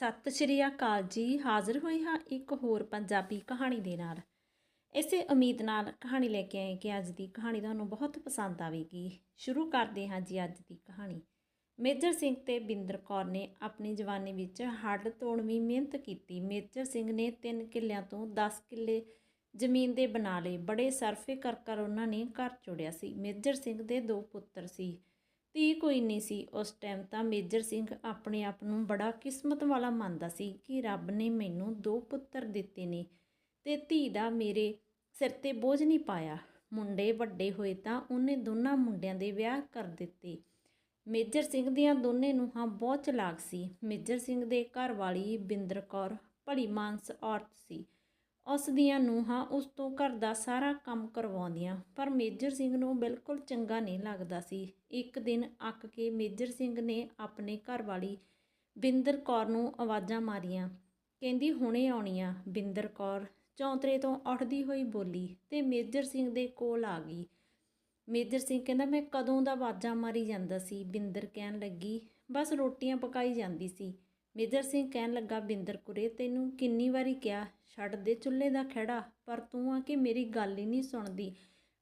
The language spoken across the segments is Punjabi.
ਸਤਿ ਸ਼੍ਰੀ ਅਕਾਲ ਜੀ। ਹਾਜ਼ਰ ਹੋਏ ਹਾਂ ਇੱਕ ਹੋਰ ਪੰਜਾਬੀ ਕਹਾਣੀ ਦੇ ਨਾਲ। ਇਸੇ ਉਮੀਦ ਨਾਲ ਕਹਾਣੀ ਲੈ ਕੇ ਆਏ ਕਿ ਅੱਜ ਦੀ ਕਹਾਣੀ ਤੁਹਾਨੂੰ ਬਹੁਤ ਪਸੰਦ ਆਵੇਗੀ। ਸ਼ੁਰੂ ਕਰਦੇ ਹਾਂ ਜੀ ਅੱਜ ਦੀ ਕਹਾਣੀ। ਮੇਜਰ ਸਿੰਘ ਤੇ ਬਿੰਦਰ ਕੌਰ ਨੇ ਆਪਣੀ ਜਵਾਨੀ ਵਿੱਚ ਹੱਡ ਤੋੜਵੀਂ ਮਿਹਨਤ ਕੀਤੀ। ਮੇਜਰ ਸਿੰਘ ਨੇ 3 ਕਿੱਲਿਆਂ ਤੋਂ 10 ਕਿੱਲੇ ਜ਼ਮੀਨ ਦੇ ਬਣਾ ਲਏ। ਬੜੇ ਸਰਫੇ ਕਰ ਕਰ ਉਹਨਾਂ ਨੇ ਘਰ ਚੁੜਿਆ ਸੀ। ਮੇਜਰ ਸਿੰਘ ਦੇ ਦੋ ਪੁੱਤਰ ਸੀ। ਧੀ ਕੋਈ ਨਹੀਂ ਸੀ। ਉਸ ਟਾਈਮ ਤਾਂ ਮੇਜਰ ਸਿੰਘ ਆਪਣੇ ਆਪ ਨੂੰ ਬੜਾ ਕਿਸਮਤ ਵਾਲਾ ਮੰਨਦਾ ਸੀ ਕਿ ਰੱਬ ਨੇ ਮੈਨੂੰ ਦੋ ਪੁੱਤਰ ਦਿੱਤੇ ਨੇ ਤੇ ਧੀ ਦਾ ਮੇਰੇ ਸਿਰ ਤੇ ਬੋਝ ਨਹੀਂ ਪਾਇਆ। ਮੁੰਡੇ ਵੱਡੇ ਹੋਏ ਤਾਂ ਉਹਨੇ ਦੋਨਾਂ ਮੁੰਡਿਆਂ ਦੇ ਵਿਆਹ ਕਰ ਦਿੱਤੇ। ਮੇਜਰ ਸਿੰਘ ਦੀਆਂ ਦੋਨੇ ਨੂੰਹਾਂ ਬਹੁਤ ਚਲਾਕ ਸੀ। ਮੇਜਰ ਸਿੰਘ ਦੇ ਘਰ ਵਾਲੀ ਬਿੰਦਰ ਕੌਰ ਭਲੀ ਮਾਨਸ ਔਰਤ ਸੀ। ਉਸ ਦੀਆਂ ਨੂੰਹਾਂ ਉਸ ਤੋਂ ਘਰ ਦਾ ਸਾਰਾ ਕੰਮ ਕਰਵਾਉਂਦੀਆਂ, ਪਰ ਮੇਜਰ ਸਿੰਘ ਨੂੰ ਬਿਲਕੁਲ ਚੰਗਾ ਨਹੀਂ ਲੱਗਦਾ ਸੀ। ਇੱਕ ਦਿਨ ਅੱਕ ਕੇ ਮੇਜਰ ਸਿੰਘ ਨੇ ਆਪਣੇ ਘਰ ਵਾਲੀ ਬਿੰਦਰ ਕੌਰ ਨੂੰ ਆਵਾਜ਼ਾਂ ਮਾਰੀਆਂ। ਕਹਿੰਦੀ, ਹੁਣੇ ਆਉਣੀਆਂ ਬਿੰਦਰ ਕੌਰ। ਚੌਂਤਰੇ ਤੋਂ ਉੱਠਦੀ ਹੋਈ ਬੋਲੀ ਤੇ ਮੇਜਰ ਸਿੰਘ ਦੇ ਕੋਲ ਆ ਗਈ। ਮੇਜਰ ਸਿੰਘ ਕਹਿੰਦਾ, ਮੈਂ ਕਦੋਂ ਦਾ ਆਵਾਜ਼ਾਂ ਮਾਰੀ ਜਾਂਦਾ ਸੀ? ਬਿੰਦਰ ਕਹਿਣ ਲੱਗੀ, ਬਸ ਰੋਟੀਆਂ ਪਕਾਈ ਜਾਂਦੀ ਸੀ। ਮੇਜਰ ਸਿੰਘ ਕਹਿਣ ਲੱਗਾ, ਬਿੰਦਰ ਕੁਰੇ, ਤੈਨੂੰ ਕਿੰਨੀ ਵਾਰੀ ਕਿਹਾ, ਛੱਡ ਦੇ ਚੁੱਲ੍ਹੇ ਦਾ ਖੜਾ ਪਰ ਤੂੰ ਆ ਕੇ ਮੇਰੀ ਗੱਲ ਹੀ ਨਹੀਂ ਸੁਣਦੀ।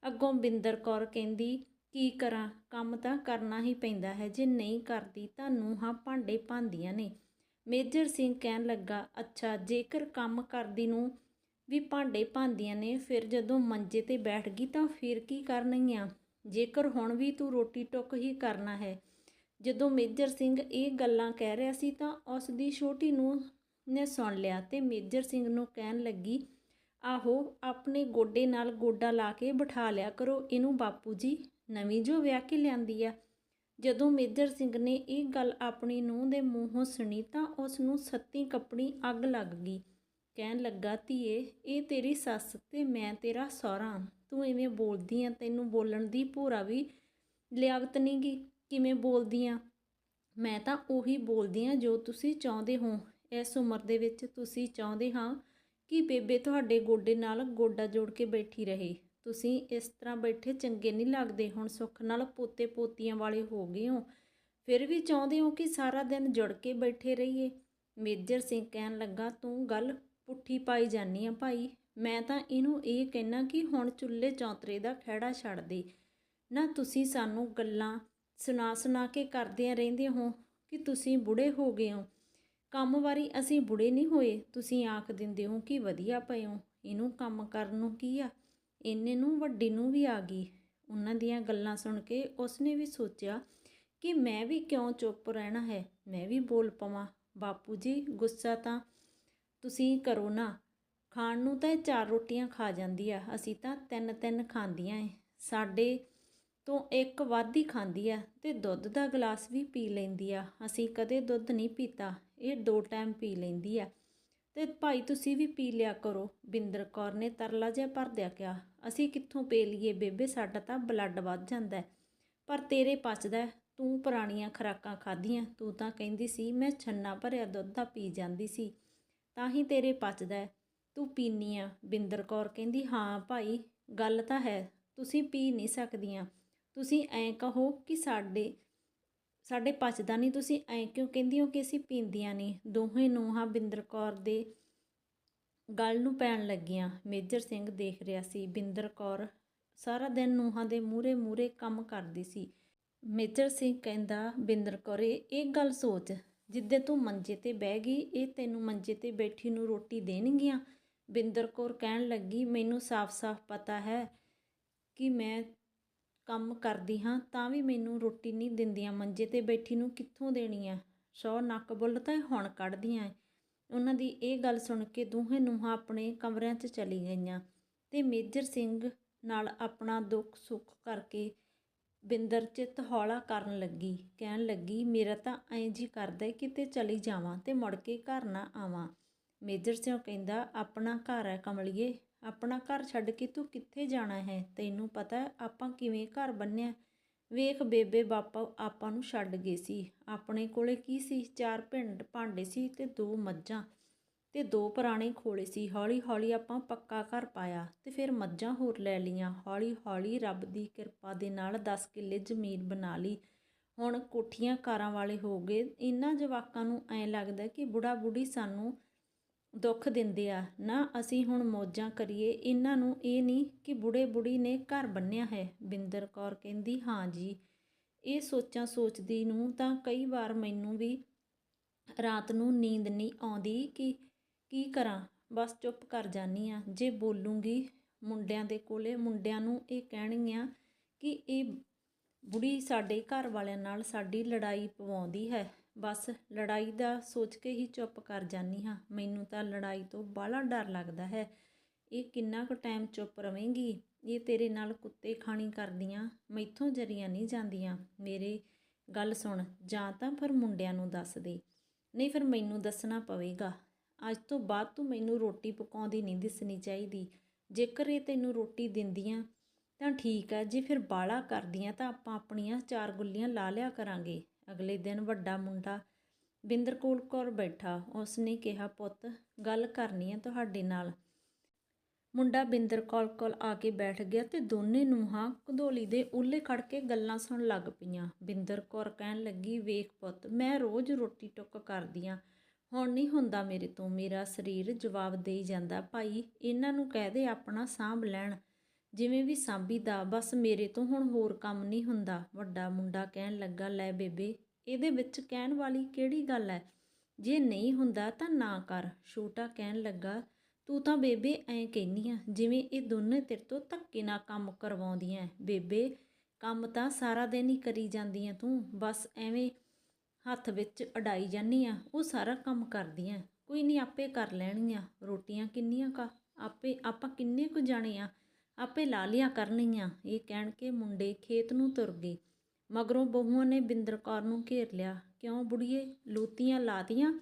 ਅੱਗੋਂ ਬਿੰਦਰ ਕੌਰ ਕਹਿੰਦੀ, ਕੀ ਕਰਾਂ? ਕੰਮ ਤਾਂ ਕਰਨਾ ਹੀ ਪੈਂਦਾ ਹੈ, ਜੇ ਨਹੀਂ ਕਰਦੀ ਤਾਂ ਨੂੰਹਾਂ ਭਾਂਡੇ ਭਾਂਦੀਆਂ ਨੇ। ਮੇਜਰ ਸਿੰਘ ਕਹਿਣ ਲੱਗਾ, ਅੱਛਾ, ਜੇਕਰ ਕੰਮ ਕਰਦੀ ਨੂੰ ਵੀ ਭਾਂਡੇ ਭਾਂਦੀਆਂ ਨੇ, ਫਿਰ ਜਦੋਂ ਮੰਜੇ ਤੇ ਬੈਠ ਗਈ ਤਾਂ ਫਿਰ ਕੀ ਕਰਨਗੀਆਂ ਜੇਕਰ ਹੁਣ ਵੀ ਤੂੰ ਰੋਟੀ ਟੁੱਕ ਹੀ ਕਰਨਾ ਹੈ ਜਦੋਂ ਮੇਜਰ ਸਿੰਘ ਇਹ ਗੱਲਾਂ ਕਹਿ ਰਿਹਾ ਸੀ ਤਾਂ ਉਸ ਦੀ ਛੋਟੀ ਨੂੰ ਨੇ ਸੁਣ ਲਿਆ ਤੇ ਮੇਜਰ ਸਿੰਘ ਨੂੰ ਕਹਿਣ ਲੱਗੀ, ਆਹੋ, ਆਪਣੇ ਗੋਡੇ ਨਾਲ ਗੋਡਾ ਲਾ ਕੇ ਬਿਠਾ ਲਿਆ ਕਰੋ, ਇਹਨੂੰ ਬਾਪੂ ਜੀ ਨਵੀਂ ਜੋ ਵਿਆਹ ਕੇ ਲਿਆਂਦੀ ਆ। ਜਦੋਂ ਮੇਜਰ ਸਿੰਘ ਨੇ ਇਹ ਗੱਲ ਆਪਣੀ ਨੂੰਹ ਦੇ ਮੂੰਹੋਂ ਸੁਣੀ ਤਾਂ ਉਸ ਨੂੰ ਸੱਤੀ ਕੱਪੜੀ ਅੱਗ ਲੱਗ ਗਈ। ਕਹਿਣ ਲੱਗਾ, ਧੀਏ, ਇਹ ਤੇਰੀ ਸੱਸ ਤੇ ਮੈਂ ਤੇਰਾ ਸਹੁਰਾ ਤੂੰ ਐਵੇਂ ਬੋਲਦੀ ਆ, ਤੈਨੂੰ ਬੋਲਣ ਦੀ ਭੂਰਾ ਵੀ ਲਿਆਕਤ ਨਹੀਂਗੀ ਕਿਵੇਂ ਬੋਲਦੀ ਆ? ਮੈਂ ਤਾਂ ਉਹੀ ਬੋਲਦੀ ਆ ਜੋ ਤੁਸੀਂ ਚਾਹੁੰਦੇ ਹੋ। ਇਸ ਉਮਰ ਦੇ ਵਿੱਚ ਤੁਸੀਂ ਚਾਹੁੰਦੇ ਹਾਂ ਕਿ ਬੇਬੇ ਤੁਹਾਡੇ ਗੋਡੇ ਨਾਲ ਗੋਡਾ ਜੋੜ ਕੇ ਬੈਠੀ ਰਹੇ। ਤੁਸੀਂ ਇਸ ਤਰ੍ਹਾਂ ਬੈਠੇ ਚੰਗੇ ਨਹੀਂ ਲੱਗਦੇ, ਹੁਣ ਸੁੱਖ ਨਾਲ ਪੋਤੇ ਪੋਤੀਆਂ ਵਾਲੇ ਹੋ ਗਏ ਹੋ। ਫਿਰ ਵੀ ਚਾਹੁੰਦੇ ਹੋ ਕਿ ਸਾਰਾ ਦਿਨ ਜੁੜ ਕੇ ਬੈਠੇ ਰਹੀਏ? ਮੇਜਰ ਸਿੰਘ ਕਹਿਣ ਲੱਗਾ, ਤੂੰ ਗੱਲ ਪੁੱਠੀ ਪਾਈ ਜਾਨੀ ਆ ਭਾਈ। ਮੈਂ ਤਾਂ ਇਹਨੂੰ ਇਹ ਕਹਿਣਾ ਕਿ ਹੁਣ ਚੁੱਲ੍ਹੇ ਚੌਂਤਰੇ ਦਾ ਖਹਿੜਾ ਛੱਡ ਦੇ। ਨਾ ਤੁਸੀਂ ਸਾਨੂੰ ਗੱਲਾਂ ਸੁਣਾ ਸੁਣਾ ਕੇ ਕਰਦਿਆਂ ਰਹਿੰਦੇ ਹੋ ਕਿ ਤੁਸੀਂ ਬੁੜੇ ਹੋ ਗਏ ਹੋ। ਕੰਮ ਵਾਰੀ ਅਸੀਂ ਬੁੜੇ ਨਹੀਂ ਹੋਏ। ਤੁਸੀਂ ਆਖ ਦਿੰਦੇ ਹੋ ਕਿ ਵਧੀਆ ਪਏ ਹੋ। ਇਹਨੂੰ ਕੰਮ ਕਰਨ ਨੂੰ ਕੀ ਆ? ਇੰਨੇ ਨੂੰ ਵੱਡੀ ਨੂੰ ਵੀ ਆ ਗਈ। ਉਹਨਾਂ ਦੀਆਂ ਗੱਲਾਂ ਸੁਣ ਕੇ ਉਸਨੇ ਵੀ ਸੋਚਿਆ ਕਿ ਮੈਂ ਵੀ ਕਿਉਂ ਚੁੱਪ ਰਹਿਣਾ ਹੈ? ਮੈਂ ਵੀ ਬੋਲ ਪਵਾਂ। ਬਾਪੂ ਜੀ, ਗੁੱਸਾ ਤਾਂ ਤੁਸੀਂ ਕਰੋ ਨਾ। ਖਾਣ ਨੂੰ ਤਾਂ ਇਹ ਚਾਰ ਰੋਟੀਆਂ ਖਾ ਜਾਂਦੀ ਆ। ਅਸੀਂ ਤਾਂ ਤਿੰਨ ਤਿੰਨ ਖਾਂਦੀਆਂ ਏ। ਸਾਡੇ ਤੋਂ ਇੱਕ ਵੱਧ ਹੀ ਖਾਂਦੀ ਆ ਤੇ ਦੁੱਧ ਦਾ ਗਲਾਸ ਵੀ ਪੀ ਲੈਂਦੀ ਆ। ਅਸੀਂ ਕਦੇ ਦੁੱਧ ਨਹੀਂ ਪੀਤਾ, ਇਹ ਦੋ ਟਾਈਮ ਪੀ ਲੈਂਦੀ ਆ। ਤੇ ਭਾਈ ਤੁਸੀਂ ਵੀ ਪੀ ਲਿਆ ਕਰੋ। ਬਿੰਦਰ ਕੌਰ ਨੇ ਤਰਲਾ ਜਿਹਾ ਭਰਦਿਆ ਕਿਹਾ, ਅਸੀਂ ਕਿੱਥੋਂ ਪੀ ਲਈਏ ਬੇਬੇ? ਸਾਡਾ ਤਾਂ ਬਲੱਡ ਵੱਧ ਜਾਂਦਾ ਪਰ ਤੇਰੇ ਪਚਦਾ ਤੂੰ ਪੁਰਾਣੀਆਂ ਖਰਾਕਾਂ ਖਾਧੀਆਂ। ਤੂੰ ਤਾਂ ਕਹਿੰਦੀ ਸੀ, ਮੈਂ ਛੰਨਾ ਭਰਿਆ ਦੁੱਧ ਦਾ ਪੀ ਜਾਂਦੀ ਸੀ। ਤਾਂ ਹੀ ਤੇਰੇ ਪਚਦਾ ਤੂੰ ਪੀਨੀ ਆ। ਬਿੰਦਰ ਕੌਰ ਕਹਿੰਦੀ, ਹਾਂ ਭਾਈ, ਗੱਲ ਤਾਂ ਹੈ। ਤੁਸੀਂ ਪੀ ਨਹੀਂ ਸਕਦੀਆਂ। ਤੁਸੀਂ ਐਂ ਕਹੋ ਕਿ ਸਾਡੇ ਸਾਡੇ ਪਚਦਾ ਨਹੀਂ, ਤੁਸੀਂ ਐਂ ਕਿਉਂ ਕਹਿੰਦੀ ਹੋ ਕਿ ਅਸੀਂ ਪੀਂਦੀਆਂ ਨਹੀਂ? ਦੋਹੇ ਨੂੰਹਾਂ ਬਿੰਦਰ ਕੌਰ ਦੇ ਗੱਲ ਨੂੰ ਪੈਣ ਲੱਗੀਆਂ। ਮੇਜਰ ਸਿੰਘ ਦੇਖ ਰਿਹਾ ਸੀ। ਬਿੰਦਰ ਕੌਰ ਸਾਰਾ ਦਿਨ ਨੂੰਹਾਂ ਦੇ ਮੂਰੇ ਮੂਰੇ ਕੰਮ ਕਰਦੀ ਸੀ। ਮੇਜਰ ਸਿੰਘ ਕਹਿੰਦਾ, ਬਿੰਦਰ ਕੌਰੇ ਇਹ ਗੱਲ ਸੋਚ। ਜਿੱਦੇ ਤੂੰ ਮੰਜੇ ਤੇ ਬਹਿ ਗਈ, ਇਹ ਤੈਨੂੰ ਮੰਜੇ ਤੇ ਬੈਠੀ ਨੂੰ ਰੋਟੀ ਦੇਣਗੀਆਂ? ਬਿੰਦਰ ਕੌਰ ਕਹਿਣ ਲੱਗੀ, ਮੈਨੂੰ ਸਾਫ਼-ਸਾਫ਼ ਪਤਾ ਹੈ ਕਿ ਮੈਂ ਕੰਮ ਕਰਦੀ ਹਾਂ ਤਾਂ ਵੀ ਮੈਨੂੰ ਰੋਟੀ ਨਹੀਂ ਦਿੰਦੀਆਂ। ਮੰਜੇ ਤੇ ਬੈਠੀ ਨੂੰ ਕਿੱਥੋਂ ਦੇਣੀ ਆ? ਸੌ ਨੱਕ ਬੁੱਲ ਤਾਂ ਹੁਣ ਕੱਢਦੀਆਂ ਏ। ਉਹਨਾਂ ਦੀ ਇਹ ਗੱਲ ਸੁਣ ਕੇ ਦੋਹੇ ਨੂੰਹਾਂ ਆਪਣੇ ਕਮਰਿਆਂ 'ਚ ਚਲੀ ਗਈਆਂ ਤੇ ਮੇਜਰ ਸਿੰਘ ਨਾਲ ਆਪਣਾ ਦੁੱਖ ਸੁੱਖ ਕਰਕੇ ਬਿੰਦਰ ਚਿੱਤ ਹੌਲਾ ਕਰਨ ਲੱਗੀ। ਕਹਿਣ ਲੱਗੀ, ਮੇਰਾ ਤਾਂ ਐਂ ਜੀ ਕਰਦਾ ਕਿਤੇ ਚਲੀ ਜਾਵਾਂ ਤੇ ਮੁੜ ਕੇ ਘਰ ਨਾ ਆਵਾਂ। ਮੇਜਰ ਸਿੰਘ ਕਹਿੰਦਾ, ਆਪਣਾ ਘਰ ਹੈ ਕਮਲੀਏ ਆਪਣਾ ਘਰ ਛੱਡ ਕੇ ਤੂੰ ਕਿੱਥੇ ਜਾਣਾ ਹੈ? ਤੈਨੂੰ ਪਤਾ ਆਪਾਂ ਕਿਵੇਂ ਘਰ ਬੰਨਿਆ। ਵੇਖ ਬੇਬੇ, ਬਾਪਾ ਆਪਾਂ ਨੂੰ ਛੱਡ ਗਏ ਸੀ। ਆਪਣੇ ਕੋਲੇ ਕੀ ਸੀ? ਚਾਰ ਭਿੰਡ ਭਾਂਡੇ ਸੀ ਤੇ ਦੋ ਮੱਝਾਂ ਤੇ ਦੋ ਪੁਰਾਣੇ ਖੋਲੇ ਸੀ। ਹੌਲੀ ਹੌਲੀ ਆਪਾਂ ਪੱਕਾ ਘਰ ਪਾਇਆ ਤੇ ਫਿਰ ਮੱਝਾਂ ਹੋਰ ਲੈ ਲਈਆਂ। ਹੌਲੀ ਹੌਲੀ ਰੱਬ ਦੀ ਕਿਰਪਾ ਦੇ ਨਾਲ 10 ਕਿੱਲੇ ਜ਼ਮੀਨ ਬਣਾ ਲਈ। ਹੁਣ ਕੋਠੀਆਂ ਕਾਰਾਂ ਵਾਲੇ ਹੋ ਗਏ। ਇਹਨਾਂ ਜਵਾਕਾਂ ਨੂੰ ਐਂ ਲੱਗਦਾ ਕਿ ਬੁੜਾ ਬੁੜੀ ਸਾਨੂੰ ਦੁੱਖ ਦਿੰਦੇ ਆ। ਨਾ ਅਸੀਂ ਹੁਣ ਮੌਜਾਂ ਕਰੀਏ। ਇਹਨਾਂ ਨੂੰ ਇਹ ਨਹੀਂ ਕਿ ਬੁੜੇ ਬੁੜੀ ਨੇ ਘਰ ਬੰਨਿਆ ਹੈ। ਬਿੰਦਰ ਕੌਰ ਕਹਿੰਦੀ, ਹਾਂ ਜੀ। ਇਹ ਸੋਚਾਂ ਸੋਚਦੀ ਨੂੰ ਤਾਂ ਕਈ ਵਾਰ ਮੈਨੂੰ ਵੀ ਰਾਤ ਨੂੰ ਨੀਂਦ ਨਹੀਂ ਆਉਂਦੀ ਕਿ ਕੀ ਕਰਾਂ। ਬਸ ਚੁੱਪ ਕਰ ਜਾਨੀ ਆ। ਜੇ ਬੋਲੂੰਗੀ ਮੁੰਡਿਆਂ ਦੇ ਕੋਲੇ, ਮੁੰਡਿਆਂ ਨੂੰ ਇਹ ਕਹਿਣਗੀਆਂ ਕਿ ਇਹ ਬੁੜੀ ਸਾਡੇ ਘਰ ਵਾਲਿਆਂ ਨਾਲ ਸਾਡੀ ਲੜਾਈ ਪਵਾਉਂਦੀ ਹੈ। ਬਸ ਲੜਾਈ ਦਾ ਸੋਚ ਕੇ ਹੀ ਚੁੱਪ ਕਰ ਜਾਨੀ ਹਾਂ। ਮੈਨੂੰ ਤਾਂ ਲੜਾਈ ਤੋਂ ਬਾਹਲਾ ਡਰ ਲੱਗਦਾ ਹੈ। ਇਹ ਕਿੰਨਾ ਕੁ ਟਾਈਮ ਚੁੱਪ ਰਵੇਂਗੀ? ਇਹ ਤੇਰੇ ਨਾਲ ਕੁੱਤੇ ਖਾਣੀ ਕਰਦੀਆਂ, ਮੈਥੋਂ ਜਰੀਆਂ ਨਹੀਂ ਜਾਂਦੀਆਂ। ਮੇਰੇ ਗੱਲ ਸੁਣ, ਜਾਂ ਤਾਂ ਫਿਰ ਮੁੰਡਿਆਂ ਨੂੰ ਦੱਸ ਦੇ। ਨਹੀਂ ਫਿਰ ਮੈਨੂੰ ਦੱਸਣਾ ਪਵੇਗਾ। ਅੱਜ ਤੋਂ ਬਾਅਦ ਤੂੰ ਮੈਨੂੰ ਰੋਟੀ ਪਕਾਉਂਦੀ ਨਹੀਂ ਦਿਸਣੀ ਚਾਹੀਦੀ। ਜੇਕਰ ਇਹ ਤੈਨੂੰ ਰੋਟੀ ਦਿੰਦੀਆਂ ਤਾਂ ਠੀਕ ਹੈ, ਜੇ ਫਿਰ ਬਾਲਾ ਕਰਦੀਆਂ ਤਾਂ ਆਪਾਂ ਆਪਣੀਆਂ ਚਾਰ ਗੁੱਲੀਆਂ ਲਾ ਲਿਆ ਕਰਾਂਗੇ। ਅਗਲੇ ਦਿਨ ਵੱਡਾ ਮੁੰਡਾ ਬਿੰਦਰ ਕੋਲ ਕੋਲ ਬੈਠਾ। ਉਸਨੇ ਕਿਹਾ, ਪੁੱਤ, ਗੱਲ ਕਰਨੀ ਹੈ ਤੁਹਾਡੇ ਨਾਲ। ਮੁੰਡਾ ਬਿੰਦਰ ਕੋਲ ਕੋਲ ਆ ਕੇ ਬੈਠ ਗਿਆ ਤੇ ਦੋਨੇ ਨੂੰਹਾਂ ਕਧੋਲੀ ਦੇ ਉੱਲੇ ਖੜ ਕੇ ਗੱਲਾਂ ਸੁਣ ਲੱਗ ਪਈਆਂ। ਬਿੰਦਰ ਕੌਰ ਕਹਿਣ ਲੱਗੀ, ਵੇਖ ਪੁੱਤ, ਮੈਂ ਰੋਜ਼ ਰੋਟੀ ਟੁੱਕ ਕਰਦੀ ਕਰਦੀਆਂ ਹੁਣ ਨਹੀਂ ਹੁੰਦਾ ਮੇਰੇ ਤੋਂ। ਮੇਰਾ ਸਰੀਰ ਜਵਾਬ ਦੇਈ ਜਾਂਦਾ। ਭਾਈ, ਇਹਨਾਂ ਨੂੰ ਕਹਿ ਦੇ ਆਪਣਾ ਸਾਂਭ ਲੈਣ। ਜਿਵੇਂ ਵੀ ਸਾਂਭੀ ਦਾ, ਬਸ ਮੇਰੇ ਤੋਂ ਹੁਣ ਹੋਰ ਕੰਮ ਨਹੀਂ ਹੁੰਦਾ। ਵੱਡਾ ਮੁੰਡਾ ਕਹਿਣ ਲੱਗਾ, ਲੈ ਬੇਬੇ, ਇਹਦੇ ਵਿੱਚ ਕਹਿਣ ਵਾਲੀ ਕਿਹੜੀ ਗੱਲ ਹੈ ਜੇ ਨਹੀਂ ਹੁੰਦਾ ਤਾਂ ਨਾ ਕਰ। ਛੋਟਾ ਕਹਿਣ ਲੱਗਾ, ਤੂੰ ਤਾਂ ਬੇਬੇ ਐਂ ਕਹਿੰਦੀ ਆ, ਜਿਵੇਂ ਇਹ ਦੋਨੇ ਤੇਰੇ ਤੋਂ ਧੱਕੇ ਨਾਲ ਕੰਮ ਕਰਵਾਉਂਦੀਆਂ ਬੇਬੇ, ਕੰਮ ਤਾਂ ਸਾਰਾ ਦਿਨ ਹੀ ਕਰੀ ਜਾਂਦੀਆਂ ਤੂੰ, ਬਸ ਐਵੇਂ ਹੱਥ ਵਿੱਚ ਅਡਾਈ ਜਾਨੀ ਆ, ਉਹ ਸਾਰਾ ਕੰਮ ਕਰਦੀਆਂ। ਕੋਈ ਨਹੀਂ ਆਪੇ ਕਰ ਲੈਣਗੀਆਂ ਰੋਟੀਆਂ ਕਿੰਨੀਆਂ ਕਾ, ਆਪੇ, ਆਪਾਂ ਕਿੰਨੇ ਕੁ ਜਾਣੇ ਆ ਆਪੇ ਲਾ ਲਿਆ ਕਰਨਗੀਆਂ। ਇਹ ਕਹਿਣ ਕੇ ਮੁੰਡੇ ਖੇਤ ਨੂੰ ਤੁਰ ਗਏ। ਮਗਰੋਂ ਬਹੂਆਂ ਨੇ ਬਿੰਦਰ ਕੌਰ ਨੂੰ ਘੇਰ ਲਿਆ। ਕਿਉਂ ਬੁੜੀਏ, ਲੂਤੀਆਂ ਲਾਤੀਆਂ?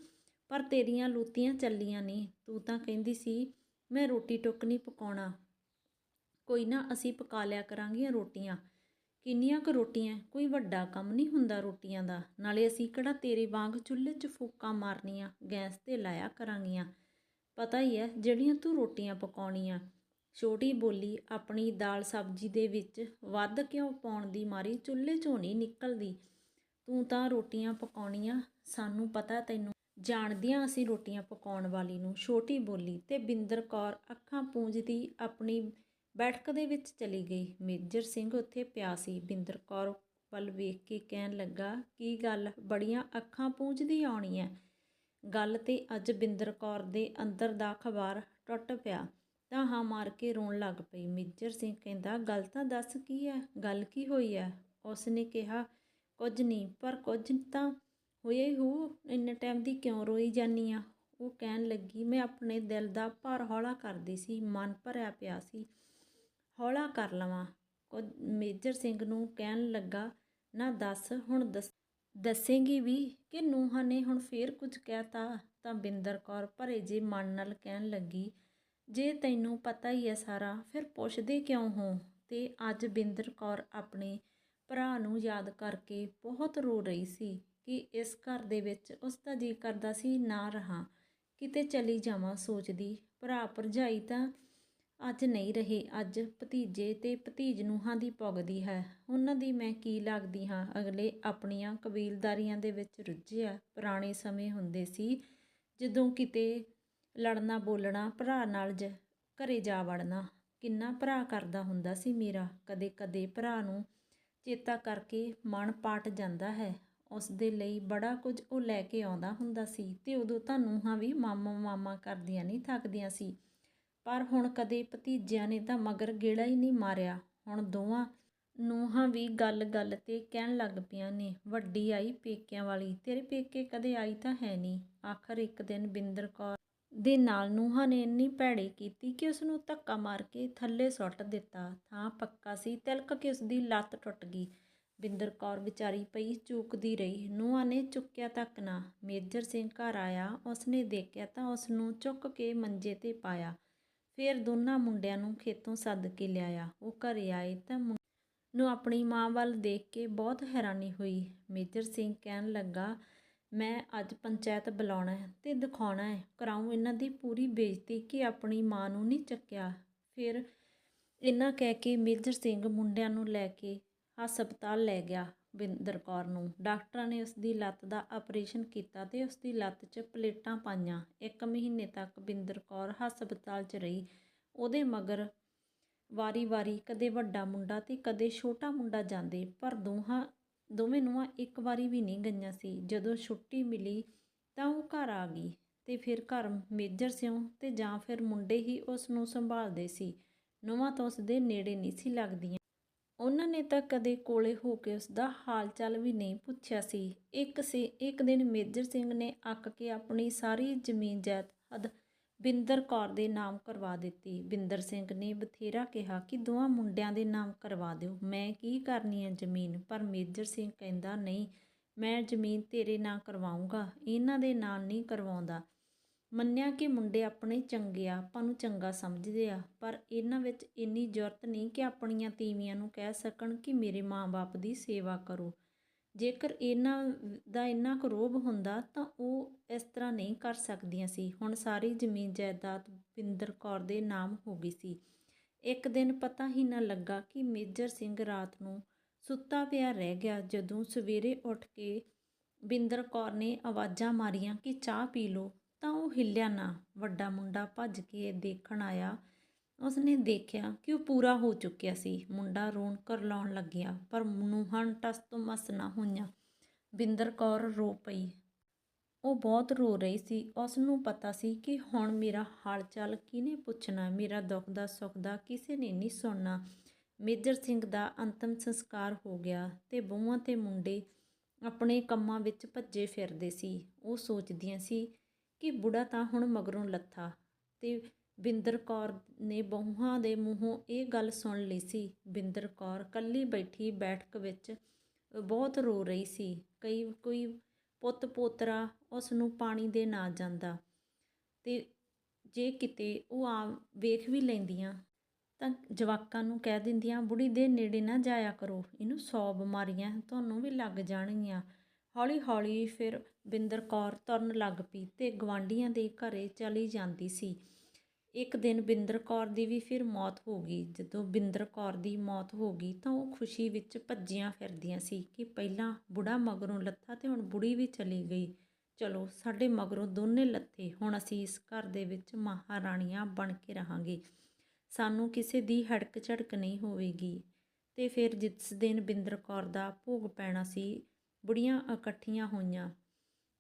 ਪਰ ਤੇਰੀਆਂ ਲੂਤੀਆਂ ਚੱਲੀਆਂ ਨਹੀਂ ਤੂੰ ਤਾਂ ਕਹਿੰਦੀ ਸੀ, ਮੈਂ ਰੋਟੀ ਟੁੱਕ ਨਹੀਂ ਪਕਾਉਣਾ। ਕੋਈ ਨਾ ਅਸੀਂ ਪਕਾ ਲਿਆ ਕਰਾਂਗੀਆਂ ਰੋਟੀਆਂ। ਕਿੰਨੀਆਂ ਕੁ ਰੋਟੀਆਂ? ਕੋਈ ਵੱਡਾ ਕੰਮ ਨਹੀਂ ਹੁੰਦਾ ਰੋਟੀਆਂ ਦਾ। ਨਾਲੇ ਅਸੀਂ ਕਿਹੜਾ ਤੇਰੇ ਵਾਂਗ ਚੁੱਲ੍ਹੇ 'ਚ ਫੂਕਾਂ ਮਾਰਨੀਆਂ, ਗੈਸ ਤੇ ਲਾਇਆ ਕਰਾਂਗੀਆਂ। ਪਤਾ ਹੀ ਹੈ ਜਿਹੜੀਆਂ ਤੂੰ ਰੋਟੀਆਂ ਪਕਾਉਣੀਆਂ। ਛੋਟੀ ਬੋਲੀ ਆਪਣੀ ਦਾਲ ਸਬਜ਼ੀ ਦੇ ਵਿੱਚ ਵੱਧ ਕਿਉਂ ਪਾਉਣ ਦੀ ਮਾਰੀ ਚੁੱਲ੍ਹੇ 'ਚੋਂ ਨਹੀਂ ਨਿਕਲਦੀ। ਤੂੰ ਤਾਂ ਰੋਟੀਆਂ ਪਕਾਉਣੀਆਂ ਸਾਨੂੰ ਪਤਾ ਤੈਨੂੰ। ਜਾਣਦਿਆਂ ਅਸੀਂ ਰੋਟੀਆਂ ਪਕਾਉਣ ਵਾਲੀ ਨੂੰ। ਛੋਟੀ ਬੋਲੀ ਤੇ ਬਿੰਦਰ ਕੌਰ ਅੱਖਾਂ ਪੂੰਝਦੀ ਆਪਣੀ ਬੈਠਕ ਦੇ ਵਿੱਚ ਚਲੀ ਗਈ। ਮੇਜਰ ਸਿੰਘ ਉੱਥੇ ਪਿਆ ਸੀ। ਬਿੰਦਰ ਕੌਰ ਵੱਲ ਵੇਖ ਕੇ ਕਹਿਣ ਲੱਗਾ, ਕੀ ਗੱਲ? ਬੜੀਆਂ ਅੱਖਾਂ ਪੂੰਝਦੀ ਆਉਣੀ ਹੈ ਗੱਲ ਤੇ ਅੱਜ ਬਿੰਦਰ ਕੌਰ ਦੇ ਅੰਦਰ ਦਾ ਖਬਾਰ ਟੁੱਟ ਪਿਆ। ਤਾਂ ਹਾਂ ਮਾਰ ਕੇ ਰੋਣ ਲੱਗ ਪਈ। ਮੇਜਰ ਸਿੰਘ ਕਹਿੰਦਾ, ਗੱਲ ਤਾਂ ਦੱਸ ਕੀ ਹੈ ਗੱਲ ਕੀ ਹੋਈ ਹੈ ਉਸ ਨੇ ਕਿਹਾ, ਕੁਝ ਨਹੀਂ, ਪਰ ਕੁਝ ਤਾਂ ਹੋਇਆ ਹੀ ਹੋ ਇੰਨੇ ਟਾਈਮ ਦੀ ਕਿਉਂ ਰੋਈ ਜਾਨੀ ਆ? ਉਹ ਕਹਿਣ ਲੱਗੀ, ਮੈਂ ਆਪਣੇ ਦਿਲ ਦਾ ਭਾਰ ਹੌਲਾ ਕਰਦੀ ਸੀ, ਮਨ ਭਰਿਆ ਪਿਆ ਸੀ। ਹੌਲਾ ਕਰ ਲਵਾਂ। ਕੁਝ, ਮੇਜਰ ਸਿੰਘ ਨੂੰ ਕਹਿਣ ਲੱਗਾ, ਨਾ ਦੱਸ, ਹੁਣ ਦੱਸ ਦੱਸੇਂਗੀ ਵੀ ਕਿ ਨੂੰਹਾਂ ਨੇ ਹੁਣ ਫੇਰ ਕੁਝ ਕਹਿਤਾ? ਤਾਂ ਬਿੰਦਰ ਕੌਰ ਭਰੇ ਜੇ ਮਨ ਨਾਲ ਕਹਿਣ ਲੱਗੀ ਜੇ ਤੈਨੂੰ ਪਤਾ ਹੀ ਹੈ ਸਾਰਾ, ਫਿਰ ਪੁੱਛਦੇ ਕਿਉਂ ਹੋ? ਤੇ ਅੱਜ ਬਿੰਦਰ ਕੌਰ ਆਪਣੇ ਭਰਾ ਨੂੰ ਯਾਦ ਕਰਕੇ ਬਹੁਤ ਰੋ ਰਹੀ ਸੀ ਕਿ ਇਸ ਘਰ ਦੇ ਵਿੱਚ ਉਸ ਦਾ ਜੀ ਕਰਦਾ ਸੀ, ਨਾ ਰਹਾ, ਕਿਤੇ ਚਲੀ ਜਾਵਾਂ, ਸੋਚਦੀ। ਭਰਾ ਭਰਜਾਈ ਤਾਂ ਅੱਜ ਨਹੀਂ ਰਹੇ, ਅੱਜ ਭਤੀਜੇ ਤੇ ਭਤੀਜ ਨੂੰਹਾਂ ਦੀ ਪੁਗਦੀ ਹੈ। ਉਹਨਾਂ ਦੀ ਮੈਂ ਕੀ ਲੱਗਦੀ ਹਾਂ, ਅਗਲੇ ਆਪਣੀਆਂ ਕਬੀਲਦਾਰੀਆਂ ਦੇ ਵਿੱਚ ਰੁੱਝਿਆ ਪੁਰਾਣੇ ਸਮੇਂ ਹੁੰਦੇ ਸੀ, ਜਦੋਂ ਕਿਤੇ ਲੜਨਾ ਬੋਲਣਾ, ਭਰਾ ਨਾਲ ਜ ਘਰੇ ਜਾ ਵੜਨਾ। ਕਿੰਨਾ ਭਰਾ ਕਰਦਾ ਹੁੰਦਾ ਸੀ ਮੇਰਾ। ਕਦੇ ਕਦੇ ਭਰਾ ਨੂੰ ਚੇਤਾ ਕਰਕੇ ਮਨ ਪਾਟ ਜਾਂਦਾ ਹੈ। ਉਸ ਦੇ ਲਈ ਬੜਾ ਕੁਝ ਉਹ ਲੈ ਕੇ ਆਉਂਦਾ ਹੁੰਦਾ ਸੀ ਤੇ ਉਦੋਂ ਤਾਂ ਨੂੰਹਾਂ ਵੀ ਮਾਮਾ ਮਾਮਾ ਕਰਦੀਆਂ ਨਹੀਂ ਥੱਕਦੀਆਂ ਸੀ। ਪਰ ਹੁਣ ਕਦੇ ਭਤੀਜਿਆਂ ਨੇ ਤਾਂ ਮਗਰ ਗੇੜਾ ਹੀ ਨਹੀਂ ਮਾਰਿਆ। ਹੁਣ ਦੋਵਾਂ ਨੂੰਹਾਂ ਵੀ ਗੱਲ-ਗੱਲ ਤੇ ਕਹਿਣ ਲੱਗ ਪਈਆਂ ਨੇ, ਵੱਡੀ ਆਈ ਪੇਕਿਆਂ ਵਾਲੀ, ਤੇਰੇ ਪੇਕੇ ਕਦੇ ਆਈ ਤਾਂ ਹੈ ਨਹੀਂ। ਆਖਰ ਇੱਕ ਦਿਨ ਬਿੰਦਰ ਕੌਰ ਦੇ ਨਾਲ ਨੂੰਹਾਂ ਨੇ ਇੰਨੀ ਭੈੜੀ ਕੀਤੀ ਕਿ ਉਸ ਨੂੰ ਧੱਕਾ ਮਾਰ ਕੇ ਥੱਲੇ ਸੁੱਟ ਦਿੱਤਾ। ਥਾਂ ਪੱਕਾ ਸੀ, ਤਿਲਕ ਕੇ ਉਸ ਦੀ ਲੱਤ ਟੁੱਟ ਗਈ। ਬਿੰਦਰ ਕੌਰ ਵਿਚਾਰੀ ਪਈ ਚੂਕਦੀ ਰਹੀ। ਨੂੰਹਾਂ ਨੇ ਚੁੱਕਿਆ ਤੱਕ ਨਾ। ਮੇਜਰ ਸਿੰਘ ਘਰ ਆਇਆ, ਉਸਨੇ ਦੇਖਿਆ ਤਾਂ ਉਸ ਨੂੰ ਚੁੱਕ ਕੇ ਮੰਜੇ ਤੇ ਪਾਇਆ। ਫਿਰ ਦੋਨਾਂ ਮੁੰਡਿਆਂ ਨੂੰ ਖੇਤੋਂ ਸੱਦ ਕੇ ਲਿਆਇਆ। ਉਹ ਘਰੇ ਆਏ ਤਾਂ ਨੂੰ ਆਪਣੀ ਮਾਂ ਵੱਲ ਦੇਖ ਕੇ ਬਹੁਤ ਹੈਰਾਨੀ ਹੋਈ। ਮੇਜਰ ਸਿੰਘ ਕਹਿਣ ਲੱਗਾ ਮੈਂ ਅੱਜ ਪੰਚਾਇਤ ਬੁਲਾਉਣਾ ਹੈ ਤੇ ਦਿਖਾਉਣਾ ਹੈ। ਕਰਾਉਂ ਇਹਨਾਂ ਦੀ ਪੂਰੀ ਬੇਇੱਜ਼ਤੀ ਕਿ ਆਪਣੀ ਮਾਂ ਨੂੰ ਨਹੀਂ ਚੱਕਿਆ। ਫਿਰ ਇਹਨਾਂ ਕਹਿ ਕੇ ਮੇਜਰ ਸਿੰਘ ਮੁੰਡਿਆਂ ਨੂੰ ਲੈ ਕੇ ਹਸਪਤਾਲ ਲੈ ਗਿਆ ਬਿੰਦਰ ਕੌਰ ਨੂੰ। ਡਾਕਟਰਾਂ ਨੇ ਉਸ ਦੀ ਲੱਤ ਦਾ ਆਪਰੇਸ਼ਨ ਕੀਤਾ ਤੇ ਉਸ ਦੀ ਲੱਤ 'ਚ ਪਲੇਟਾਂ ਪਾਈਆਂ। ਇੱਕ ਮਹੀਨੇ ਤੱਕ ਬਿੰਦਰ ਕੌਰ ਹਸਪਤਾਲ 'ਚ ਰਹੀ। ਉਹਦੇ ਮਗਰ ਵਾਰੀ-ਵਾਰੀ ਕਦੇ ਵੱਡਾ ਮੁੰਡਾ ਤੇ ਕਦੇ ਛੋਟਾ ਮੁੰਡਾ ਜਾਂਦੇ, ਪਰ ਦੋਹਾਂ ਦੋਵੇਂ ਨੂੰਹਾਂ ਇੱਕ ਵਾਰੀ ਵੀ ਨਹੀਂ ਗਈਆਂ ਸੀ। ਜਦੋਂ ਛੁੱਟੀ ਮਿਲੀ ਤਾਂ ਉਹ ਘਰ ਆ ਗਈ ਤੇ ਫਿਰ ਘਰ ਮੇਜਰ ਸਿਉ ਤੇ ਜਾਂ ਫਿਰ ਮੁੰਡੇ ਹੀ ਉਸ ਨੂੰ ਸੰਭਾਲਦੇ ਸੀ। ਨੂੰਹਾਂ ਤਾਂ ਉਸ ਦੇ ਨੇੜੇ ਨਹੀਂ ਸੀ ਲੱਗਦੀਆਂ। ਉਹਨਾਂ ਨੇ ਤਾਂ ਕਦੇ ਕੋਲੇ ਹੋ ਕੇ ਉਸ ਦਾ ਹਾਲ ਚਾਲ ਵੀ ਨਹੀਂ ਪੁੱਛਿਆ ਸੀ। ਇੱਕ ਸੀ, ਇੱਕ ਦਿਨ ਮੇਜਰ ਸਿੰਘ ਨੇ ਅੱਕ ਕੇ ਆਪਣੀ ਸਾਰੀ ਜ਼ਮੀਨ ਜਾਇਦਾਦ ਬਿੰਦਰ ਕੌਰ ਦੇ ਨਾਮ ਕਰਵਾ ਦਿੱਤੀ। ਬਿੰਦਰ ਸਿੰਘ ਨੇ ਬਥੇਰਾ ਕਿਹਾ ਕਿ ਦੋਵਾਂ ਮੁੰਡਿਆਂ ਦੇ ਨਾਮ ਕਰਵਾ ਦਿਓ। ਮੈਂ ਕੀ ਕਰਨੀ ਹੈ ਜ਼ਮੀਨ? ਪਰ ਮੇਜਰ ਸਿੰਘ ਕਹਿੰਦਾ, ਨਹੀਂ, ਮੈਂ ਜ਼ਮੀਨ ਤੇਰੇ ਨਾਂ ਕਰਵਾਉਂਗਾ ਇਹਨਾਂ ਦੇ ਨਾਂ ਨਹੀਂ ਕਰਵਾਉਂਦਾ। ਮੰਨਿਆ ਕਿ ਮੁੰਡੇ ਆਪਣੇ ਚੰਗੇ ਆ, ਆਪਾਂ ਨੂੰ ਚੰਗਾ ਸਮਝਦੇ ਆ, ਪਰ ਇਹਨਾਂ ਵਿੱਚ ਇੰਨੀ ਜ਼ਰੂਰਤ ਨਹੀਂ ਕਿ ਆਪਣੀਆਂ ਤੀਵੀਆਂ ਨੂੰ ਕਹਿ ਸਕਣ ਕਿ ਮੇਰੇ ਮਾਂ-ਬਾਪ ਦੀ ਸੇਵਾ ਕਰੋ। ਜੇਕਰ ਇਹਨਾਂ ਦਾ ਇੰਨਾ ਕੁ ਰੋਬ ਹੁੰਦਾ ਤਾਂ ਉਹ ਇਸ ਤਰ੍ਹਾਂ ਨਹੀਂ ਕਰ ਸਕਦੀਆਂ ਸੀ। ਹੁਣ ਸਾਰੀ ਜ਼ਮੀਨ ਜਾਇਦਾਦ ਬਿੰਦਰ ਕੌਰ ਦੇ ਨਾਮ ਹੋ ਗਈ ਸੀ। ਇੱਕ ਦਿਨ ਪਤਾ ਹੀ ਨਾ ਲੱਗਾ ਕਿ ਮੇਜਰ ਸਿੰਘ ਰਾਤ ਨੂੰ ਸੁੱਤਾ ਪਿਆ ਰਹਿ ਗਿਆ ਜਦੋਂ ਸਵੇਰੇ ਉੱਠ ਕੇ ਬਿੰਦਰ ਕੌਰ ਨੇ ਆਵਾਜ਼ਾਂ ਮਾਰੀਆਂ ਕਿ ਚਾਹ ਪੀ ਲਓ ਤਾਂ ਉਹ ਹਿੱਲਿਆ ਨਾ। ਵੱਡਾ ਮੁੰਡਾ ਭੱਜ ਕੇ ਦੇਖਣ ਆਇਆ ਉਸਨੇ ਦੇਖਿਆ ਕਿ ਉਹ ਪੂਰਾ ਹੋ ਚੁੱਕਿਆ ਸੀ। ਮੁੰਡਾ ਰੋਣ ਕਰਲਾਉਣ ਲੱਗਿਆ, ਪਰ ਨੂੰਹਾਂ ਟਸ ਤੋਂ ਮਸ ਨਾ ਹੋਈਆਂ। ਬਿੰਦਰ ਕੌਰ ਰੋ ਪਈ। ਉਹ ਬਹੁਤ ਰੋ ਰਹੀ ਸੀ। ਉਸ ਨੂੰ ਪਤਾ ਸੀ ਕਿ ਹੁਣ ਮੇਰਾ ਹਾਲ ਚਾਲ ਕਿਹਨੇ ਪੁੱਛਣਾ, ਮੇਰਾ ਦੁੱਖ ਦਾ ਸੁੱਖ ਦਾ ਕਿਸੇ ਨੇ ਨਹੀਂ ਸੁਣਨਾ। ਮੇਜਰ ਸਿੰਘ ਦਾ ਅੰਤਮ ਸੰਸਕਾਰ ਹੋ ਗਿਆ ਤੇ ਬਹੂਆਂ ਤੇ ਮੁੰਡੇ ਆਪਣੇ ਕੰਮਾਂ ਵਿੱਚ ਭੱਜੇ ਫਿਰਦੇ ਸੀ। ਉਹ ਸੋਚਦੀਆਂ ਸੀ ਕਿ ਬੁੜਾ ਤਾਂ ਹੁਣ ਮਗਰੋਂ ਲੱਥਾ ਤੇ ਬਿੰਦਰ ਕੌਰ ਨੇ ਬਹੂਆਂ ਦੇ ਮੂੰਹੋਂ ਇਹ ਗੱਲ ਸੁਣ ਲਈ ਸੀ। ਬਿੰਦਰ ਕੌਰ ਕੱਲੀ ਬੈਠੀ ਬੈਠਕ ਵਿੱਚ ਬਹੁਤ ਰੋ ਰਹੀ ਸੀ। ਕਈ, ਕੋਈ ਪੁੱਤ ਪੋਤਰਾ ਉਸ ਨੂੰ ਪਾਣੀ ਦੇ ਨਾ ਜਾਂਦਾ ਤੇ ਜੇ ਕਿਤੇ ਉਹ ਆ ਵੇਖ ਵੀ ਲੈਂਦੀਆਂ ਤਾਂ ਜਵਾਕਾਂ ਨੂੰ ਕਹਿ ਦਿੰਦੀਆਂ, ਬੁੜੀ ਦੇ ਨੇੜੇ ਨਾ ਜਾਇਆ ਕਰੋ। ਇਹਨੂੰ ਸੌ ਬਿਮਾਰੀਆਂ ਤੁਹਾਨੂੰ ਵੀ ਲੱਗ ਜਾਣਗੀਆਂ। ਹੌਲੀ ਹੌਲੀ ਫਿਰ ਬਿੰਦਰ ਕੌਰ ਤੁਰਨ ਲੱਗ ਪਈ ਤੇ ਗਵਾਂਡੀਆਂ ਦੇ ਘਰੇ ਚਲੀ ਜਾਂਦੀ ਸੀ। ਇੱਕ ਦਿਨ ਬਿੰਦਰ ਕੌਰ ਦੀ ਵੀ ਫਿਰ ਮੌਤ ਹੋ ਗਈ। ਜਦੋਂ ਬਿੰਦਰ ਕੌਰ ਦੀ ਮੌਤ ਹੋ ਗਈ ਤਾਂ ਉਹ ਖੁਸ਼ੀ ਵਿੱਚ ਭੱਜੀਆਂ ਫਿਰਦੀਆਂ ਸੀ ਕਿ ਪਹਿਲਾਂ ਬੁੜਾ ਮਗਰੋਂ ਲੱਥਾ ਤੇ ਹੁਣ ਬੁੜੀ ਵੀ ਚਲੀ ਗਈ। ਚਲੋ, ਸਾਡੇ ਮਗਰੋਂ ਦੋਨੇ ਲੱਥੇ। ਹੁਣ ਅਸੀਂ ਇਸ ਘਰ ਦੇ ਵਿੱਚ ਮਹਾਰਾਣੀਆਂ ਬਣ ਕੇ ਰਹਾਂਗੇ। ਸਾਨੂੰ ਕਿਸੇ ਦੀ ਹੜਕ ਝੜਕ ਨਹੀਂ ਹੋਵੇਗੀ। ਤੇ ਫਿਰ ਜਿਸ ਦਿਨ ਬਿੰਦਰ ਕੌਰ ਦਾ ਭੋਗ ਪੈਣਾ ਸੀ, ਬੁੜੀਆਂ ਇਕੱਠੀਆਂ ਹੋਈਆਂ,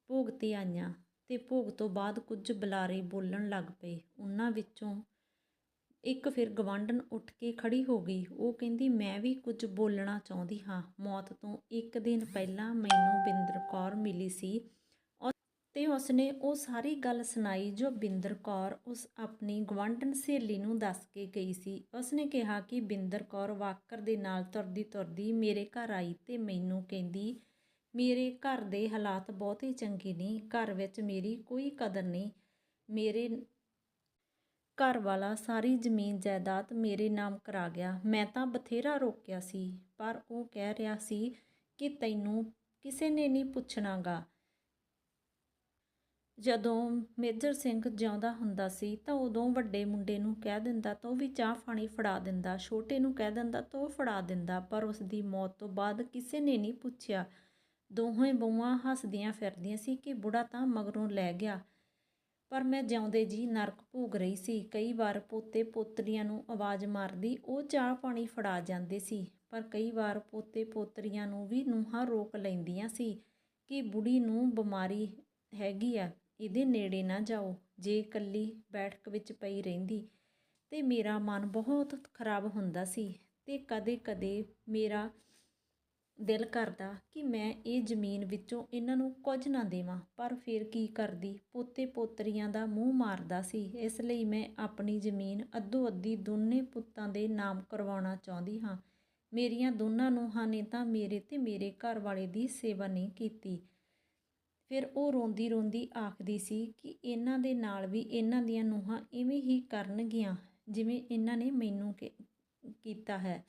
ਭੋਗ ਤੇ ਆਈਆਂ। ਅਤੇ ਭੋਗ ਤੋਂ ਬਾਅਦ ਕੁਝ ਬੁਲਾਰੇ ਬੋਲਣ ਲੱਗ ਪਏ। ਉਹਨਾਂ ਵਿੱਚੋਂ ਇੱਕ ਫਿਰ ਗਵਾਂਢਣ ਉੱਠ ਕੇ ਖੜੀ ਹੋ ਗਈ। ਉਹ ਕਹਿੰਦੀ, ਮੈਂ ਵੀ ਕੁਝ ਬੋਲਣਾ ਚਾਹੁੰਦੀ ਹਾਂ। ਮੌਤ ਤੋਂ ਇੱਕ ਦਿਨ ਪਹਿਲਾਂ ਮੈਨੂੰ ਬਿੰਦਰ ਕੌਰ ਮਿਲੀ ਸੀ ਤੇ ਉਸਨੇ ਉਹ ਸਾਰੀ ਗੱਲ ਸੁਣਾਈ ਜੋ ਬਿੰਦਰ ਕੌਰ ਉਸ ਆਪਣੀ ਗਵਾਂਢਣ ਸਹੇਲੀ ਨੂੰ ਦੱਸ ਕੇ ਗਈ ਸੀ। ਉਸਨੇ ਕਿਹਾ ਕਿ ਬਿੰਦਰ ਕੌਰ ਵਾਕਰ ਦੇ ਨਾਲ ਤੁਰਦੀ ਤੁਰਦੀ ਮੇਰੇ ਘਰ ਆਈ ਤੇ ਮੈਨੂੰ ਕਹਿੰਦੀ ਮੇਰੇ ਘਰ ਦੇ ਹਾਲਾਤ ਬਹੁਤੇ ਚੰਗੇ ਨਹੀਂ ਘਰ ਵਿੱਚ ਮੇਰੀ ਕੋਈ ਕਦਰ ਨਹੀਂ। ਮੇਰੇ ਘਰ ਵਾਲਾ ਸਾਰੀ ਜ਼ਮੀਨ ਜਾਇਦਾਦ ਮੇਰੇ ਨਾਮ ਕਰਾ ਗਿਆ। ਮੈਂ ਤਾਂ ਬਥੇਰਾ ਰੋਕਿਆ ਸੀ, ਪਰ ਉਹ ਕਹਿ ਰਿਹਾ ਸੀ ਕਿ ਤੈਨੂੰ ਕਿਸੇ ਨੇ ਨਹੀਂ ਪੁੱਛਣਾਗਾ। ਜਦੋਂ ਮੇਜਰ ਸਿੰਘ ਜਿਉਂਦਾ ਹੁੰਦਾ ਸੀ ਤਾਂ ਉਦੋਂ ਵੱਡੇ ਮੁੰਡੇ ਨੂੰ ਕਹਿ ਦਿੰਦਾ, ਤਾਂ ਉਹ ਵੀ ਚਾਹ ਪਾਣੀ ਫੜਾ ਦਿੰਦਾ। ਛੋਟੇ ਨੂੰ ਕਹਿ ਦਿੰਦਾ, ਤਾਂ ਉਹ ਫੜਾ ਦਿੰਦਾ। ਪਰ ਉਸ ਦੀ ਮੌਤ ਤੋਂ ਬਾਅਦ ਕਿਸੇ ਨੇ ਨਹੀਂ ਪੁੱਛਿਆ। ਦੋਹੇ ਬਹੂਆਂ ਹੱਸਦੀਆਂ ਫਿਰਦੀਆਂ ਸੀ ਕਿ ਬੁੜਾ ਤਾਂ ਮਗਰੋਂ ਲੈ ਗਿਆ। ਪਰ ਮੈਂ ਜਿਉਂਦੇ ਜੀ ਨਰਕ ਭੋਗ ਰਹੀ ਸੀ। ਕਈ ਵਾਰ ਪੋਤੇ ਪੋਤਰੀਆਂ ਨੂੰ ਆਵਾਜ਼ ਮਾਰਦੀ, ਉਹ ਚਾਹ ਪਾਣੀ ਫੜਾ ਜਾਂਦੇ ਸੀ। ਪਰ ਕਈ ਵਾਰ ਪੋਤੇ ਪੋਤਰੀਆਂ ਨੂੰ ਵੀ ਨੂੰਹਾਂ ਰੋਕ ਲੈਂਦੀਆਂ ਸੀ ਕਿ ਬੁੜੀ ਨੂੰ ਬਿਮਾਰੀ ਹੈਗੀ ਆ, ਇਹਦੇ ਨੇੜੇ ਨਾ ਜਾਓ, ਜੇ ਇਕੱਲੀ ਬੈਠਕ ਵਿੱਚ ਪਈ ਰਹਿੰਦੀ ਤੇ ਮੇਰਾ ਮਨ ਬਹੁਤ ਖਰਾਬ ਹੁੰਦਾ ਸੀ ਤੇ ਕਦੇ-ਕਦੇ ਮੇਰਾ ਦਿਲ ਕਰਦਾ ਕਿ ਮੈਂ ਇਹ ਜ਼ਮੀਨ ਵਿੱਚੋਂ ਇਹਨਾਂ ਨੂੰ ਕੁਝ ਨਾ ਦੇਵਾਂ, ਪਰ ਫਿਰ ਕੀ ਕਰਦੀ? ਪੋਤੇ ਪੋਤਰੀਆਂ ਦਾ ਮੂੰਹ ਮਾਰਦਾ ਸੀ, ਇਸ ਲਈ ਮੈਂ ਆਪਣੀ ਜ਼ਮੀਨ ਅੱਧੋ ਅੱਧੀ ਦੋਨੇ ਪੁੱਤਾਂ ਦੇ ਨਾਮ ਕਰਵਾਉਣਾ ਚਾਹੁੰਦੀ ਹਾਂ। ਮੇਰੀਆਂ ਦੋਨਾਂ ਨੂੰਹਾਂ ਨੇ ਤਾਂ ਮੇਰੇ ਤੇ ਮੇਰੇ ਘਰ ਵਾਲੇ ਦੀ ਸੇਵਾ ਨਹੀਂ ਕੀਤੀ। ਫਿਰ ਉਹ ਰੋਂਦੀ ਰੋਂਦੀ ਆਖਦੀ ਸੀ ਕਿ ਇਹਨਾਂ ਦੇ ਨਾਲ ਵੀ ਇਹਨਾਂ ਦੀਆਂ ਨੂੰਹਾਂ ਇਵੇਂ ਹੀ ਕਰਨਗੀਆਂ ਜਿਵੇਂ ਇਹਨਾਂ ਨੇ ਮੈਨੂੰ ਕੀਤਾ ਹੈ।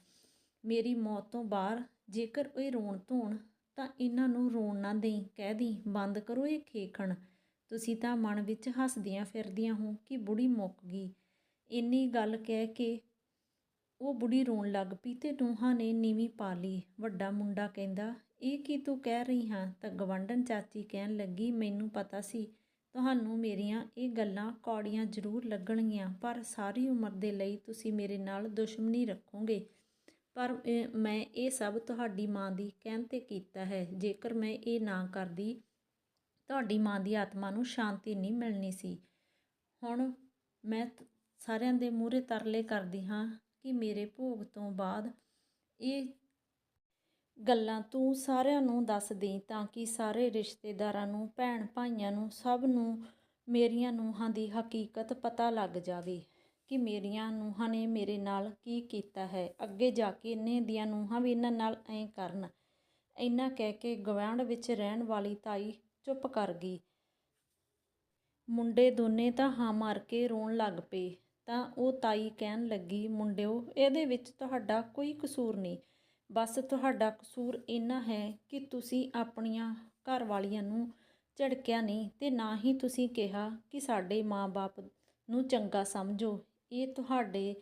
ਮੇਰੀ ਮੌਤ ਤੋਂ ਬਾਅਦ ਜੇਕਰ ਇਹ ਰੋਣ ਧੋਣ, ਤਾਂ ਇਹਨਾਂ ਨੂੰ ਰੋਣ ਨਾ ਦੇਈ, ਕਹਿ ਦੀ ਬੰਦ ਕਰੋ ਇਹ ਖੇਖਣ। ਤੁਸੀਂ ਤਾਂ ਮਨ ਵਿੱਚ ਹੱਸਦੀਆਂ ਫਿਰਦੀਆਂ ਹੋ ਕਿ ਬੁੜੀ ਮੁੱਕ ਗਈ। ਇੰਨੀ ਗੱਲ ਕਹਿ ਕੇ ਉਹ ਬੁੜੀ ਰੋਣ ਲੱਗ ਪਈ ਤੇ ਨੂੰਹਾਂ ਨੇ ਨੀਵੀਂ ਪਾ ਲਈ। ਵੱਡਾ ਮੁੰਡਾ ਕਹਿੰਦਾ, ਇਹ ਕੀ ਤੂੰ ਕਹਿ ਰਹੀ ਹਾਂ? ਤਾਂ ਗਵੰਡਨ ਚਾਚੀ ਕਹਿਣ ਲੱਗੀ, ਮੈਨੂੰ ਪਤਾ ਸੀ, ਤੁਹਾਨੂੰ ਮੇਰੀਆਂ ਇਹ ਗੱਲਾਂ ਕੌੜੀਆਂ ਜ਼ਰੂਰ ਲੱਗਣਗੀਆਂ, ਪਰ ਸਾਰੀ ਉਮਰ ਦੇ ਲਈ ਤੁਸੀਂ ਮੇਰੇ ਨਾਲ ਦੁਸ਼ਮਣੀ ਰੱਖੋਗੇ। ਪਰ ਇਹ- ਮੈਂ ਇਹ ਸਭ ਤੁਹਾਡੀ ਮਾਂ ਦੀ ਕਹਿਣ ਤੇ ਕੀਤਾ ਹੈ। ਜੇਕਰ ਮੈਂ ਇਹ ਨਾ ਕਰਦੀ, ਤੁਹਾਡੀ ਮਾਂ ਦੀ ਆਤਮਾ ਨੂੰ ਸ਼ਾਂਤੀ ਨਹੀਂ ਮਿਲਣੀ ਸੀ। ਹੁਣ ਮੈਂ ਸਾਰਿਆਂ ਦੇ ਮੂਹਰੇ ਤਰਲੇ ਕਰਦੀ ਹਾਂ ਕਿ ਮੇਰੇ ਭੋਗ ਤੋਂ ਬਾਅਦ ਇਹ ਗੱਲਾਂ ਤੂੰ ਸਾਰਿਆਂ ਨੂੰ ਦੱਸ ਦੇ ਤਾਂ ਕਿ ਸਾਰੇ ਰਿਸ਼ਤੇਦਾਰਾਂ ਨੂੰ ਭੈਣ ਭਾਈਆਂ ਨੂੰ, ਸਭ ਨੂੰ, ਮੇਰੀਆਂ ਨੂੰਹਾਂ ਦੀ ਹਕੀਕਤ ਪਤਾ ਲੱਗ ਜਾਵੇ। ਕਿ ਮੇਰੀਆਂ ਨੂੰਹਾਂ ਨੇ ਮੇਰੇ ਨਾਲ ਕੀ ਕੀਤਾ ਹੈ? ਅੱਗੇ ਜਾ ਕੇ ਇਹਨੇ ਦੀਆਂ ਨੂੰਹਾਂ ਵੀ ਇਹਨਾਂ ਨਾਲ ਐਂ ਕਰਨ। ਇੰਨਾ ਕਹਿ ਕੇ ਗਵਾਂਢ ਵਿੱਚ ਰਹਿਣ ਵਾਲੀ ਤਾਈ ਚੁੱਪ ਕਰ ਗਈ। ਮੁੰਡੇ ਦੋਨੇ ਤਾਂ ਹਾਂ ਮਾਰ ਕੇ ਰੋਣ ਲੱਗ ਪਏ। ਤਾਂ ਉਹ ਤਾਈ ਕਹਿਣ ਲੱਗੀ, ਮੁੰਡਿਓ, ਇਹਦੇ ਵਿੱਚ ਤੁਹਾਡਾ ਕੋਈ ਕਸੂਰ ਨਹੀਂ। ਬਸ ਤੁਹਾਡਾ ਕਸੂਰ ਇੰਨਾ ਹੈ ਕਿ ਤੁਸੀਂ ਆਪਣੀਆਂ ਘਰ ਵਾਲੀਆਂ ਨੂੰ ਝੜਕਿਆ ਨਹੀਂ ਤੇ ਨਾ ਹੀ ਤੁਸੀਂ ਕਿਹਾ ਕਿ ਸਾਡੇ ਮਾਂ-ਬਾਪ ਨੂੰ ਚੰਗਾ ਸਮਝੋ। ਇਹ ਤੁਹਾਡੇ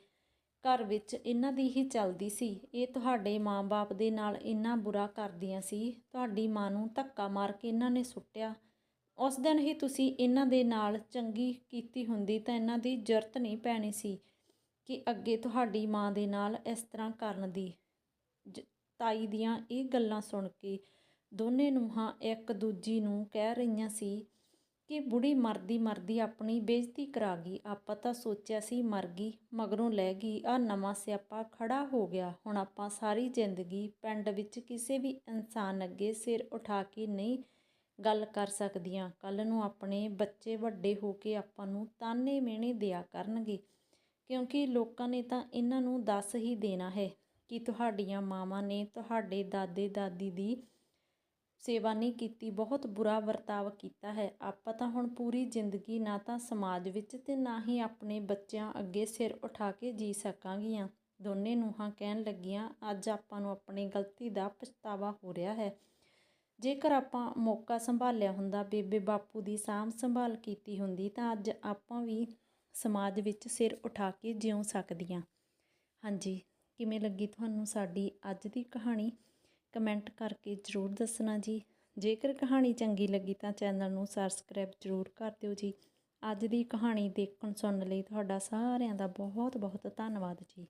ਘਰ ਵਿੱਚ ਇਹਨਾਂ ਦੀ ਹੀ ਚੱਲਦੀ ਸੀ। ਇਹ ਤੁਹਾਡੇ ਮਾਂ-ਬਾਪ ਦੇ ਨਾਲ ਇੰਨਾ ਬੁਰਾ ਕਰਦੀਆਂ ਸੀ। ਤੁਹਾਡੀ ਮਾਂ ਨੂੰ ਧੱਕਾ ਮਾਰ ਕੇ ਇਹਨਾਂ ਨੇ ਸੁੱਟਿਆ। ਉਸ ਦਿਨ ਹੀ ਤੁਸੀਂ ਇਹਨਾਂ ਦੇ ਨਾਲ ਚੰਗੀ ਕੀਤੀ ਹੁੰਦੀ ਤਾਂ ਇਹਨਾਂ ਦੀ ਜ਼ਰੂਰਤ ਨਹੀਂ ਪੈਣੀ ਸੀ ਕਿ ਅੱਗੇ ਤੁਹਾਡੀ ਮਾਂ ਦੇ ਨਾਲ ਇਸ ਤਰ੍ਹਾਂ ਕਰਨ ਦੀ। ਜ- ਤਾਈ ਦੀਆਂ ਇਹ ਗੱਲਾਂ ਸੁਣ ਕੇ ਦੋਨੇ ਨੂੰਹਾਂ ਇੱਕ ਦੂਜੀ ਨੂੰ ਕਹਿ ਰਹੀਆਂ ਸੀ ਕਿ ਬੁੜੀ ਮਰਦੀ ਮਰਦੀ ਆਪਣੀ ਬੇਇੱਜ਼ਤੀ ਕਰਾ ਗਈ। ਆਪਾਂ ਤਾਂ ਸੋਚਿਆ ਸੀ ਮਰ ਗਈ, ਮਗਰੋਂ ਲੈ ਗਈ। ਆ ਨਵਾਂ ਸਿਆਪਾ ਖੜਾ ਹੋ ਗਿਆ। ਹੁਣ ਆਪਾਂ ਸਾਰੀ ਜ਼ਿੰਦਗੀ ਪਿੰਡ ਵਿੱਚ ਕਿਸੇ ਵੀ ਇਨਸਾਨ ਅੱਗੇ ਸਿਰ ਉਠਾ ਕੇ ਨਹੀਂ ਗੱਲ ਕਰ ਸਕਦੀਆਂ। ਕੱਲ ਨੂੰ ਆਪਣੇ ਬੱਚੇ ਵੱਡੇ ਹੋ ਕੇ ਆਪਾਂ ਨੂੰ ਤਾਨੇ ਮਿਹਣੇ ਦਿਆ ਕਰਨਗੇ। ਕਿਉਂਕਿ ਲੋਕਾਂ ਨੇ ਤਾਂ ਇਹਨਾਂ ਨੂੰ ਦੱਸ ਹੀ ਦੇਣਾ ਹੈ ਕਿ ਤੁਹਾਡੀਆਂ ਮਾਵਾਂ ਨੇ ਤੁਹਾਡੇ ਦਾਦੇ ਦਾਦੀ ਦੀ ਸੇਵਾ ਨਹੀਂ ਕੀਤੀ, ਬਹੁਤ ਬੁਰਾ ਵਰਤਾਵ ਕੀਤਾ ਹੈ। ਆਪਾਂ ਤਾਂ ਹੁਣ ਪੂਰੀ ਜ਼ਿੰਦਗੀ ਨਾ ਤਾਂ ਸਮਾਜ ਵਿੱਚ ਤੇ ਨਾ ਹੀ ਆਪਣੇ ਬੱਚਿਆਂ ਅੱਗੇ ਸਿਰ ਉਠਾ ਕੇ ਜੀ ਸਕਾਂਗੀਆਂ। ਦੋਨੇ ਨੂੰਹਾਂ ਕਹਿਣ ਲੱਗੀਆਂ, ਅੱਜ ਆਪਾਂ ਨੂੰ ਆਪਣੀ ਗਲਤੀ ਦਾ ਪਛਤਾਵਾ ਹੋ ਰਿਹਾ ਹੈ। ਜੇਕਰ ਆਪਾਂ ਮੌਕਾ ਸੰਭਾਲਿਆ ਹੁੰਦਾ, ਬੇਬੇ ਬਾਪੂ ਦੀ ਸਾਂਭ ਸੰਭਾਲ ਕੀਤੀ ਹੁੰਦੀ, ਤਾਂ ਅੱਜ ਆਪਾਂ ਵੀ ਸਮਾਜ ਵਿੱਚ ਸਿਰ ਉਠਾ ਕੇ ਜਿਉ ਸਕਦੀਆਂ। ਹਾਂਜੀ, ਕਿਵੇਂ ਲੱਗੀ ਤੁਹਾਨੂੰ ਸਾਡੀ ਅੱਜ ਦੀ ਕਹਾਣੀ? ਕਮੈਂਟ ਕਰਕੇ ਜ਼ਰੂਰ ਦੱਸਣਾ ਜੀ। ਜੇਕਰ ਕਹਾਣੀ ਚੰਗੀ ਲੱਗੀ ਤਾਂ ਚੈਨਲ ਨੂੰ ਸਬਸਕ੍ਰਾਈਬ ਜ਼ਰੂਰ ਕਰ ਦਿਓ ਜੀ। ਅੱਜ ਦੀ ਕਹਾਣੀ ਦੇਖਣ ਸੁਣਨ ਲਈ ਤੁਹਾਡਾ ਸਾਰਿਆਂ ਦਾ ਬਹੁਤ ਬਹੁਤ ਧੰਨਵਾਦ ਜੀ।